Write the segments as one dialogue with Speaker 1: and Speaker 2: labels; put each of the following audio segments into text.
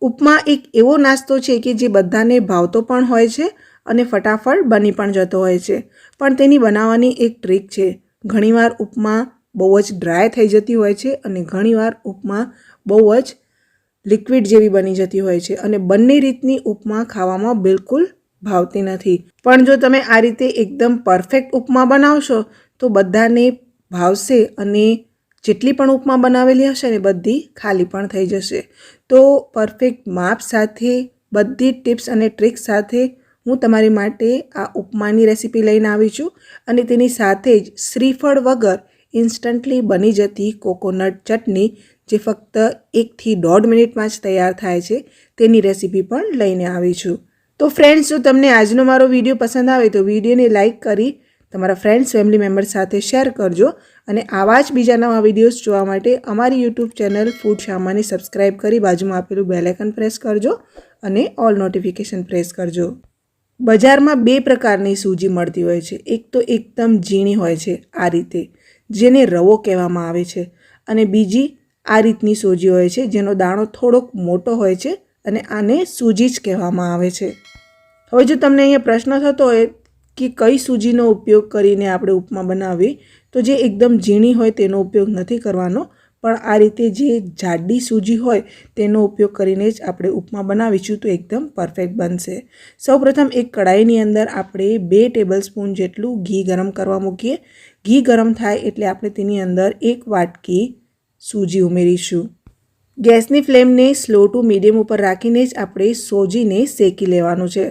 Speaker 1: ઉપમા એક એવો નાસ્તો છે કે જે બધાને ભાવતો પણ હોય છે અને ફટાફટ બની પણ જતો હોય છે. પણ તેની બનાવવાની એક ટ્રીક છે. ઘણીવાર ઉપમા બહુ જ ડ્રાય થઈ જતી હોય છે અને ઘણીવાર ઉપમા બહુ જ લિક્વિડ જેવી બની જતી હોય છે અને બંને રીતની ઉપમા ખાવામાં બિલકુલ ભાવતી નથી. પણ જો તમે આ રીતે એકદમ પરફેક્ટ ઉપમા બનાવશો તો બધાને ભાવશે અને જેટલી પણ ઉપમા બનાવેલી હશે ને બધી ખાલી પણ થઈ જશે. તો પરફેક્ટ માપ સાથે, બધી ટિપ્સ અને ટ્રિક્સ સાથે હું તમારી માટે આ ઉપમાની રેસીપી લઈને આવી છું અને તેની સાથે જ શ્રીફળ વગર ઇન્સ્ટન્ટલી બની જતી કોકોનટ ચટણી, જે ફક્ત એકથી દોઢ મિનિટમાં જ તૈયાર થાય છે, તેની રેસીપી પણ લઈને આવી છું. તો ફ્રેન્ડ્સ જો તમને આજનો મારો વીડિયો પસંદ આવે તો વિડીયોને લાઇક કરી તમારા ફ્રેન્ડ્સ ફેમિલી મેમ્બર સાથે શેર કરજો અને આવા જ બીજા નવા વિડીયોઝ જોવા માટે અમારી યુટ્યુબ ચેનલ ફૂડ શામાની સબસ્ક્રાઇબ કરી બાજુમાં આપેલું બેલેકન પ્રેસ કરજો અને ઓલ નોટિફિકેશન પ્રેસ કરજો. બજારમાં બે પ્રકારની સૂજી મળતી હોય છે. એક તો એકદમ ઝીણી હોય છે આ રીતે, જેને રવો કહેવામાં આવે છે. અને બીજી આ રીતની સૂજી હોય છે, જેનો દાણો થોડોક મોટો હોય છે અને આને સૂજી જ કહેવામાં આવે છે. હવે જો તમને અહીંયા પ્રશ્ન થતો હોય કે કઈ સૂજીનો ઉપયોગ કરીને આપણે ઉપમા બનાવવી, તો જે એકદમ ઝીણી હોય તેનો ઉપયોગ નથી કરવાનો. પણ આ રીતે જે જાડી સૂજી હોય તેનો ઉપયોગ કરીને જ આપણે ઉપમા બનાવીશું તો એકદમ પરફેક્ટ બનશે. સૌપ્રથમ એક કડાઈની અંદર આપણે બે ટેબલ સ્પૂન જેટલું ઘી ગરમ કરવા મૂકીએ. ઘી ગરમ થાય એટલે આપણે તેની અંદર એક વાટકી સૂજી ઉમેરીશું. ગેસની ફ્લેમને સ્લો ટુ મીડિયમ ઉપર રાખીને જ આપણે સોજીને શેકી લેવાનું છે.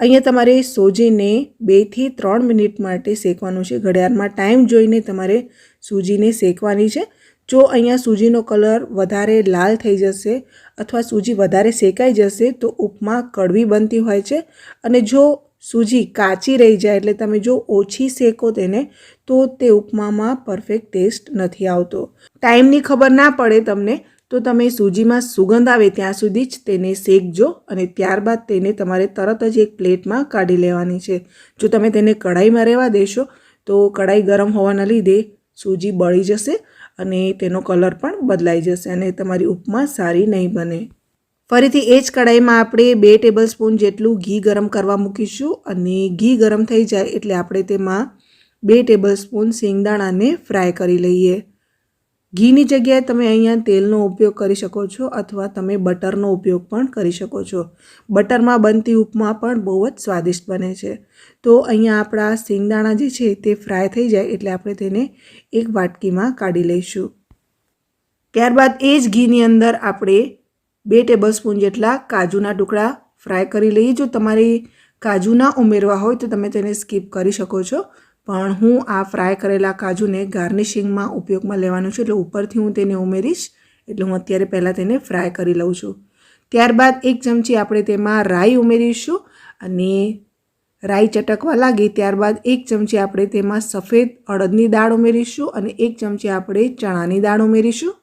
Speaker 1: અહીંયા તમારે સોજીને બેથી ત્રણ મિનિટ માટે શેકવાનું છે. ઘડિયાળમાં ટાઈમ જોઈને તમારે સૂજીને શેકવાની છે. જો અહીંયા સૂજીનો કલર વધારે લાલ થઈ જશે અથવા સૂજી વધારે શેકાઈ જશે તો ઉપમા કડવી બનતી હોય છે. અને જો સૂજી કાચી રહી જાય એટલે તમે જો ઓછી શેકો તેને, તો તે ઉપમામાં પરફેક્ટ ટેસ્ટ નથી આવતો. ટાઈમની ખબર ના પડે તમને તો તમે સૂજીમાં સુગંધ આવે ત્યાં સુધી જ તેને શેકજો અને ત્યારબાદ તેને તમારે તરત જ એક પ્લેટમાં કાઢી લેવાની છે. જો તમે તેને કઢાઈમાં રહેવા દેશો, તો કઢાઈ ગરમ હોવાના લીધે સૂજી બળી જશે અને તેનો કલર પણ બદલાઈ જશે અને તમારી ઉપમા સારી નહીં બને. ફરીથી એ જ કઢાઈમાં આપણે બે ટેબલ સ્પૂન જેટલું ઘી ગરમ કરવા મૂકીશું અને ઘી ગરમ થઈ જાય એટલે આપણે તેમાં બે ટેબલ સ્પૂન સિંગદાણાને ફ્રાય કરી લઈએ. ઘીની જગ્યાએ તમે અહીંયા તેલનો ઉપયોગ કરી શકો છો અથવા તમે બટરનો ઉપયોગ પણ કરી શકો છો. બટરમાં બનતી ઉપમા પણ બહુ જ સ્વાદિષ્ટ બને છે. તો અહીંયા આપણા સિંગદાણા જે છે તે ફ્રાય થઈ જાય એટલે આપણે તેને એક વાટકીમાં કાઢી લઈશું. ત્યારબાદ એ જ ઘીની અંદર આપણે બે ટેબલ જેટલા કાજુના ટુકડા ફ્રાય કરી લઈએ. જો તમારે કાજુ ના ઉમેરવા હોય તો તમે તેને સ્કીપ કરી શકો છો. પણ હું આ ફ્રાય કરેલા કાજુને ગાર્નિશિંગમાં ઉપયોગમાં લેવાનું છું, એટલે ઉપરથી હું તેને ઉમેરીશ, એટલે હું અત્યારે પહેલાં તેને ફ્રાય કરી લઉં છું. ત્યારબાદ એક ચમચી આપણે તેમાં રાઈ ઉમેરીશું અને રાઈ ચટકવા લાગી ત્યારબાદ એક ચમચી આપણે તેમાં સફેદ અડદની દાળ ઉમેરીશું અને એક ચમચી આપણે ચણાની દાળ ઉમેરીશું.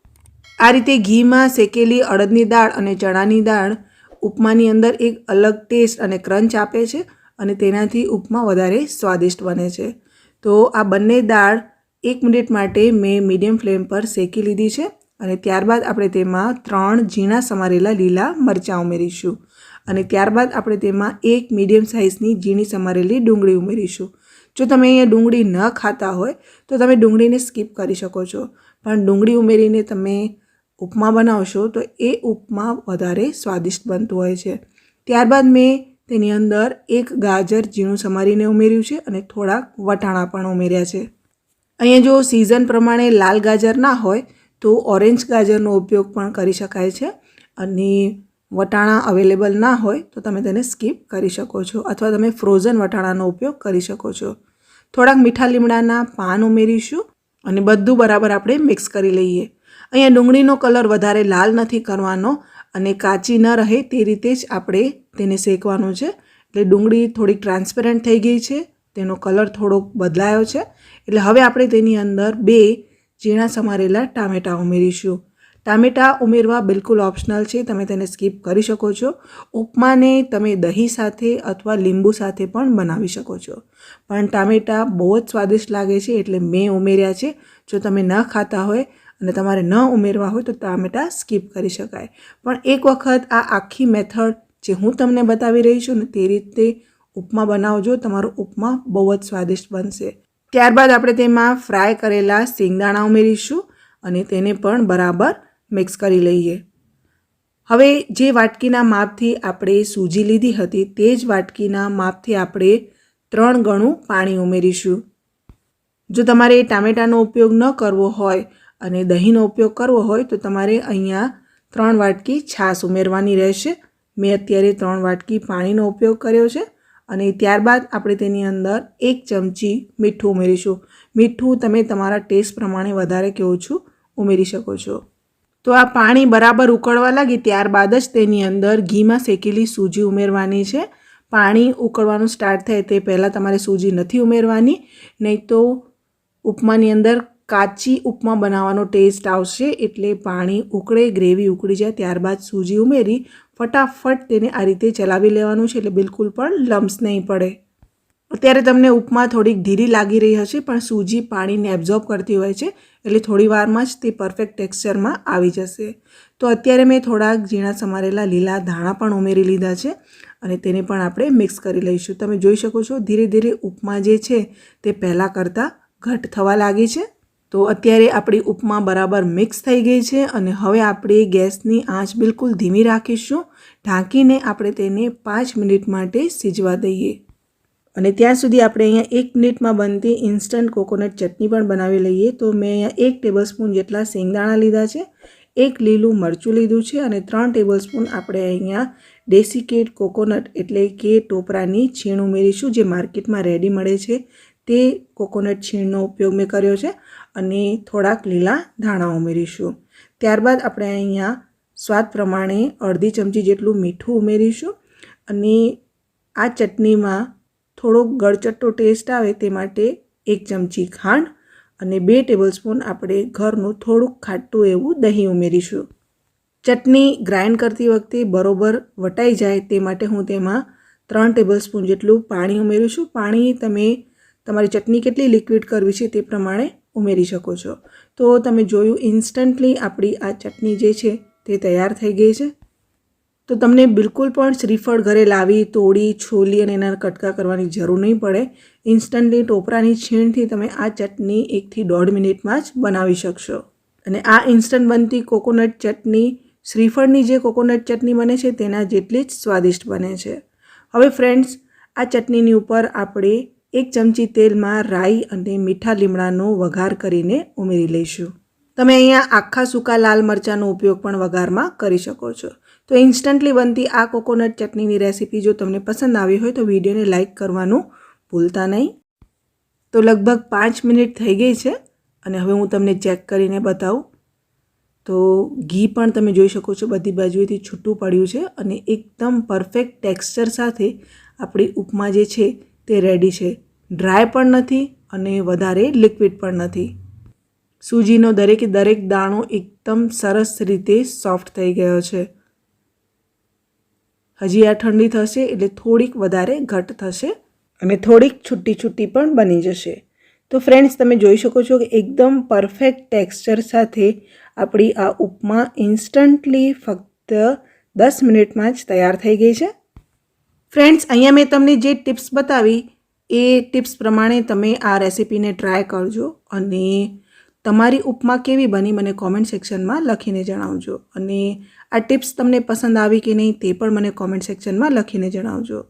Speaker 1: આ રીતે ઘીમાં શેકેલી અડદની દાળ અને ચણાની દાળ ઉપમાની અંદર એક અલગ ટેસ્ટ અને ક્રંચ આપે છે અને તેનાથી ઉપમા વધારે સ્વાદિષ્ટ બને છે. તો આ બંને દાળ એક મિનિટ માટે મેં મીડિયમ ફ્લેમ પર શેકી લીધી છે અને ત્યારબાદ આપણે તેમાં ત્રણ ઝીણા સમારેલા લીલા મરચાં ઉમેરીશું. અને ત્યારબાદ આપણે તેમાં એક મીડિયમ સાઇઝની ઝીણી સમારેલી ડુંગળી ઉમેરીશું. જો તમે અહીંયા ડુંગળી ન ખાતા હોય, તો તમે ડુંગળીને સ્કીપ કરી શકો છો. પણ ડુંગળી ઉમેરીને તમે ઉપમા બનાવશો તો એ ઉપમા વધારે સ્વાદિષ્ટ બનતું હોય છે. ત્યારબાદ મેં તેની અંદર એક ગાજર ઝીણું સમારીને ઉમેર્યું છે અને થોડાક વટાણા પણ ઉમેર્યા છે. અહીંયા જો સિઝન પ્રમાણે લાલ ગાજર ના હોય, તો ઓરેન્જ ગાજરનો ઉપયોગ પણ કરી શકાય છે અને વટાણા અવેલેબલ ના હોય, તો તમે તેને સ્કીપ કરી શકો છો અથવા તમે ફ્રોઝન વટાણાનો ઉપયોગ કરી શકો છો. થોડાક મીઠા લીમડાના પાન ઉમેરીશું અને બધું બરાબર આપણે મિક્સ કરી લઈએ. અહીંયા ડુંગળીનો કલર વધારે લાલ નથી કરવાનો અને કાચી ન રહે તે રીતે જ આપણે તેને શેકવાનું છે. એટલે ડુંગળી થોડીક ટ્રાન્સપેરન્ટ થઈ ગઈ છે, તેનો કલર થોડોક બદલાયો છે. એટલે હવે આપણે તેની અંદર બે ઝીણા સમારેલા ટામેટાં ઉમેરીશું. ટામેટાં ઉમેરવા બિલકુલ ઓપ્શનલ છે, તમે તેને સ્કીપ કરી શકો છો. ઉપમાને તમે દહીં સાથે અથવા લીંબુ સાથે પણ બનાવી શકો છો. પણ ટામેટાં બહુ જ સ્વાદિષ્ટ લાગે છે, એટલે મેં ઉમેર્યા છે. જો તમે ન ખાતા હોય અને તમારે ન ઉમેરવા હોય તો ટામેટાં સ્કીપ કરી શકાય. પણ એક વખત આ આખી મેથડ જે હું તમને બતાવી રહી છું ને તે રીતે ઉપમા બનાવજો, તમારો ઉપમા બહુ જ સ્વાદિષ્ટ બનશે. ત્યારબાદ આપણે તેમાં ફ્રાય કરેલા શેંગદાણા ઉમેરીશું અને તેને પણ બરાબર મિક્સ કરી લઈએ. હવે જે વાટકીના માપથી આપણે સૂજી લીધી હતી તે જ વાટકીના માપથી આપણે ત્રણ ગણું પાણી ઉમેરીશું. જો તમારે ટામેટાનો ઉપયોગ ન કરવો હોય અને દહીંનો ઉપયોગ કરવો હોય તો તમારે અહીંયા ત્રણ વાટકી છાશ ઉમેરવાની રહેશે. મેં અત્યારે ત્રણ વાટકી પાણીનો ઉપયોગ કર્યો છે અને ત્યારબાદ આપણે તેની અંદર એક ચમચી મીઠું ઉમેરીશું. મીઠું તમે તમારા ટેસ્ટ પ્રમાણે વધારે કે ઓછું ઉમેરી શકો છો. તો આ પાણી બરાબર ઉકળવા લાગી ત્યારબાદ જ તેની અંદર ઘીમાં શેકેલી સૂજી ઉમેરવાની છે. પાણી ઉકળવાનું સ્ટાર્ટ થાય તે પહેલાં તમારે સૂજી નથી ઉમેરવાની, નહીં તો ઉપમાની અંદર કાચી ઉપમા બનાવવાનો ટેસ્ટ આવશે એટલે પાણી ઉકળે, ગ્રેવી ઉકળી જાય, ત્યારબાદ સૂજી ઉમેરી ફટાફટ તેને આ રીતે ચલાવી લેવાનું છે એટલે બિલકુલ પણ લમ્સ નહીં પડે. અત્યારે તમને ઉપમા થોડીક ધીરી લાગી રહી હશે, પણ સૂજી પાણીને એબ્ઝોર્બ કરતી હોય છે એટલે થોડી વારમાં જ તે પરફેક્ટ ટેક્સચરમાં આવી જશે. તો અત્યારે મેં થોડાક ઝીણા સમારેલા લીલા ધાણા પણ ઉમેરી લીધા છે અને તેને પણ આપણે મિક્સ કરી લઈશું. તમે જોઈ શકો છો ધીરે ધીરે ઉપમા જે છે તે પહેલાં કરતાં ઘટ થવા લાગી છે. તો અત્યારે આપણી ઉપમા બરાબર મિક્સ થઈ ગઈ છે અને હવે આપણે ગેસની આંચ બિલકુલ ધીમી રાખીશું. ઢાંકીને આપણે તેને પાંચ મિનિટ માટે સીજવા દઈએ. અને ત્યાં સુધી આપણે અહીંયા એક મિનિટમાં બનતી ઇન્સ્ટન્ટ કોકોનટ ચટણી પણ બનાવી લઈએ. તો મેં અહીંયા એક ટેબલસ્પૂન જેટલા શેંગદાણા લીધા છે, એક લીલું મરચું લીધું છે અને ત્રણ ટેબલસ્પૂન આપણે અહીંયા ડેસિકેટ કોકોનટ એટલે કે ટોપરાની છીણ ઉમેરીશું જે માર્કેટમાં રેડી મળે છે. તે કોકોનટ છીણનો ઉપયોગ મેં કર્યો છે અને થોડાક લીલા ધાણા ઉમેરીશું. ત્યારબાદ આપણે અહીંયા સ્વાદ પ્રમાણે અડધી ચમચી જેટલું મીઠું ઉમેરીશું અને આ ચટણીમાં થોડોક ગળચટ્ટો ટેસ્ટ આવે તે માટે એક ચમચી ખાંડ અને બે ટેબલસ્પૂન આપણે ઘરનું થોડુંક ખાટું એવું દહીં ઉમેરીશું. ચટણી ગ્રાઇન્ડ કરતી વખતે બરોબર વટાઈ જાય તે માટે હું તેમાં ત્રણ ટેબલસ્પૂન જેટલું પાણી ઉમેરું છું પાણી તમે તમારી ચટણી કેટલી લિક્વિડ કરવી છે તે પ્રમાણે ઉમેરી શકો છો. તો તમે જોયું ઇન્સ્ટન્ટલી આપણી આ ચટણી જે છે તે તૈયાર થઈ ગઈ છે. તો તમને બિલકુલ પણ શ્રીફળ ઘરે લાવી, તોડી, છોલી અને એના કટકા કરવાની જરૂર નહીં પડે. ઇન્સ્ટન્ટલી ટોપરાની છીણથી તમે આ ચટણી એકથી દોઢ મિનિટમાં જ બનાવી શકશો. અને આ ઇન્સ્ટન્ટ બનતી કોકોનટ ચટણી, શ્રીફળની જે કોકોનટ ચટણી બને છે તેના જેટલી જ સ્વાદિષ્ટ બને છે. હવે ફ્રેન્ડ્સ આ ચટણીની ઉપર આપણે એક ચમચી તેલમાં રાઈ અને મીઠા લીમડાનો વઘાર કરીને ઉમેરી લઈશું. તમે અહીંયા આખા સૂકા લાલ મરચાંનો ઉપયોગ પણ વઘારમાં કરી શકો છો. તો ઇન્સ્ટન્ટલી બનતી આ કોકોનટ ચટણીની રેસીપી જો તમને પસંદ આવી હોય તો વિડીયોને લાઇક કરવાનું ભૂલતા નહીં. તો લગભગ પાંચ મિનિટ થઈ ગઈ છે અને હવે હું તમને ચેક કરીને બતાવું. તો ઘી પણ તમે જોઈ શકો છો બધી બાજુએથી છૂટું પડ્યું છે અને એકદમ પરફેક્ટ ટેક્સચર સાથે આપણી ઉપમા જે છે તે રેડી છે. ડ્રાય પણ નથી અને વધારે લિક્વિડ પણ નથી. સૂજીનો દરેકે દરેક દાણો એકદમ સરસ રીતે સોફ્ટ થઈ ગયો છે. હજી આ ઠંડી થશે એટલે થોડીક વધારે ઘટ થશે અને થોડીક છૂટી છૂટી પણ બની જશે. તો ફ્રેન્ડ્સ તમે જોઈ શકો છો કે એકદમ પરફેક્ટ ટેક્સચર સાથે આપણી આ ઉપમા ઇન્સ્ટન્ટલી ફક્ત દસ મિનિટમાં જ તૈયાર થઈ ગઈ છે. ફ્રેન્ડ્સ અહીંયા મેં તમને જે ટિપ્સ બતાવી એ ટિપ્સ પ્રમાણે તમે આ રેસીપીને ટ્રાય કરજો અને તમારી ઉપમા કેવી બની મને કોમેન્ટ સેક્શનમાં લખીને જણાવજો. અને આ ટિપ્સ તમને પસંદ આવી કે નહીં તે પણ મને કોમેન્ટ સેક્શનમાં લખીને જણાવજો.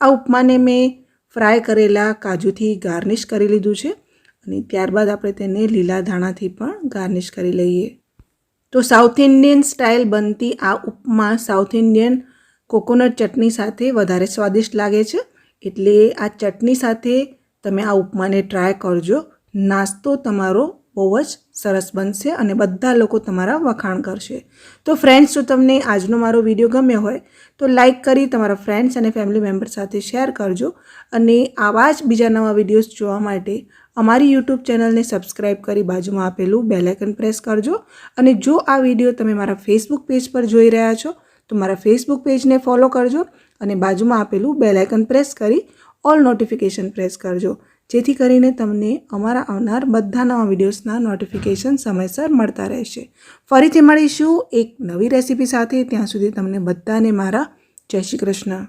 Speaker 1: આ ઉપમાને મેં ફ્રાય કરેલા કાજુથી ગાર્નિશ કરી લીધું છે અને ત્યારબાદ આપણે તેને લીલા ધાણાથી પણ ગાર્નિશ કરી લઈએ. તો સાઉથ ઇન્ડિયન સ્ટાઇલ બનતી આ upma south Indian coconut chutney સાથે વધારે સ્વાદિષ્ટ લાગે છે. એટલે આ ચટણી સાથે તમે આ ઉપમાને ટ્રાય કરજો. નાસ્તો તમારો બહુ જ સરસ બનશે અને બધા લોકો તમારા વખાણ કરશે. તો ફ્રેન્ડ્સ જો તમને આજનો મારો વીડિયો ગમ્યો હોય, તો લાઈક કરી તમારા ફ્રેન્ડ્સ અને ફેમિલી મેમ્બર સાથે શેર કરજો. અને આવા જ બીજા નવા વિડીયોઝ જોવા માટે અમારી યુટ્યુબ ચેનલને સબસ્ક્રાઈબ કરી બાજુમાં આપેલું બેલાઇકન પ્રેસ કરજો. અને જો આ વીડિયો તમે મારા ફેસબુક પેજ પર જોઈ રહ્યા છો, તો મારા ફેસબુક પેજને ફોલો કરજો. અને બાજુમાં આપેલું બેલાઇકન પ્રેસ કરી ઓલ નોટિફિકેશન પ્રેસ કરજો. જેથી કરીને તમને અમારા આવનાર બધા નવા વિડીયોઝના નોટિફિકેશન સમયસર મળતા રહેશે. ફરીથી મળીશું એક નવી રેસીપી સાથે. ત્યાં સુધી તમને બધાને મારા જય શ્રી કૃષ્ણ.